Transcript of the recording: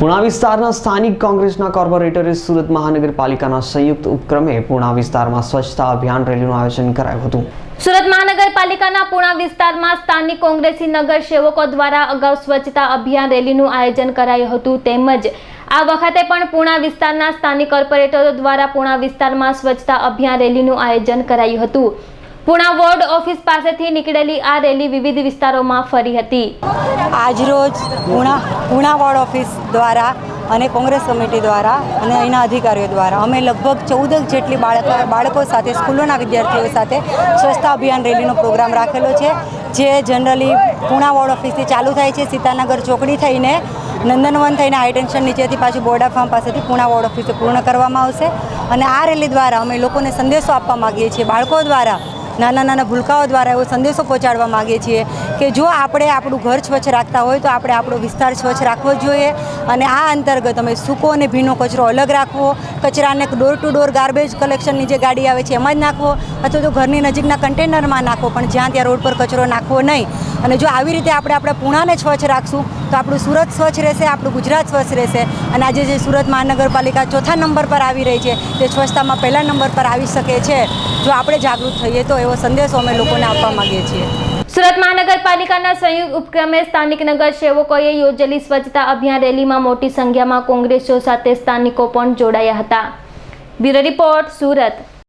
પુણા વિસ્તારના સ્થાનિક કોંગ્રેસના કોર્પોરેટરે સુરત મહાનગરપાલિકાના સંયુક્ત ઉપક્રમે પુણા વિસ્તારમાં સ્વચ્છતા અભિયાન રેલીનું આયોજન કરાયું હતું. સુરત મહાનગરપાલિકાના પુણા વિસ્તારમાં સ્થાનિક કોંગ્રેસી નગર સેવકો દ્વારા અગાઉ સ્વચ્છતા અભિયાન રેલીનું આયોજન કરાયું હતું. તેમજ આ વખતે પણ પુણા વિસ્તારના સ્થાનિક કોર્પોરેટરો દ્વારા પુણા વિસ્તારમાં સ્વચ્છતા અભિયાન રેલીનું આયોજન કરાયું હતું. પુણા વોર્ડ ઓફિસ પાસેથી નીકળેલી આ રેલી વિવિધ વિસ્તારોમાં ફરી હતી. આજરોજ પૂણા પૂણા વોર્ડ ઓફિસ દ્વારા અને કોંગ્રેસ કમિટી દ્વારા અને અહીંના અધિકારીઓ દ્વારા અમે લગભગ ચૌદક જેટલી બાળકો બાળકો સાથે, સ્કૂલોના વિદ્યાર્થીઓ સાથે સ્વચ્છતા અભિયાન રેલીનો પ્રોગ્રામ રાખેલો છે, જે જનરલી પૂણા વોર્ડ ઓફિસથી ચાલુ થાય છે, સીતાનગર ચોકડી થઈને નંદનવન થઈને હાઈટેન્શન નીચેથી પાછું બોર્ડા પાસેથી પૂણા વોર્ડ ઓફિસે પૂર્ણ કરવામાં આવશે. અને આ રેલી દ્વારા અમે લોકોને સંદેશો આપવા માગીએ છીએ, બાળકો દ્વારા નાના નાના ભૂલકાઓ દ્વારા એવો સંદેશો પહોંચાડવા માગીએ છીએ કે જો આપણે આપણું ઘર સ્વચ્છ રાખતા હોય તો આપણે આપણો વિસ્તાર સ્વચ્છ રાખવો જોઈએ અને આ અંતર્ગત અમે સૂકો અને ભીનો કચરો અલગ રાખવો, કચરાને ડોર ટુ ડોર ગાર્બેજ કલેક્શનની જે ગાડી આવે છે એમાં જ નાખવો અથવા તો ઘરની નજીકના કન્ટેનરમાં નાખવો, પણ જ્યાં ત્યાં રોડ પર કચરો નાખવો નહીં. અને જો આવી રીતે આપણે આપણા પૂણાને સ્વચ્છ રાખશું, તો આપણું સુરત સ્વચ્છ રહેશે, આપણું ગુજરાત સ્વચ્છ રહેશે. અને આજે જે સુરત મહાનગરપાલિકા ચોથા નંબર પર આવી રહી છે, તે સ્વચ્છતામાં પહેલા નંબર પર આવી શકે છે. જો આપણે જાગૃત થઈએ, તો એવો સંદેશો અમે લોકોને આપવા માંગીએ છીએ. સુરત મહાનગરપાલિકાના સંયુક્ત ઉપક્રમે સ્થાનિક નગર સેવકોએ યોજેલી સ્વચ્છતા અભિયાન રેલીમાં મોટી સંખ્યામાં કોંગ્રેસીઓ સાથે સ્થાનિકો પણ જોડાયા હતા. Bureau report, Surat.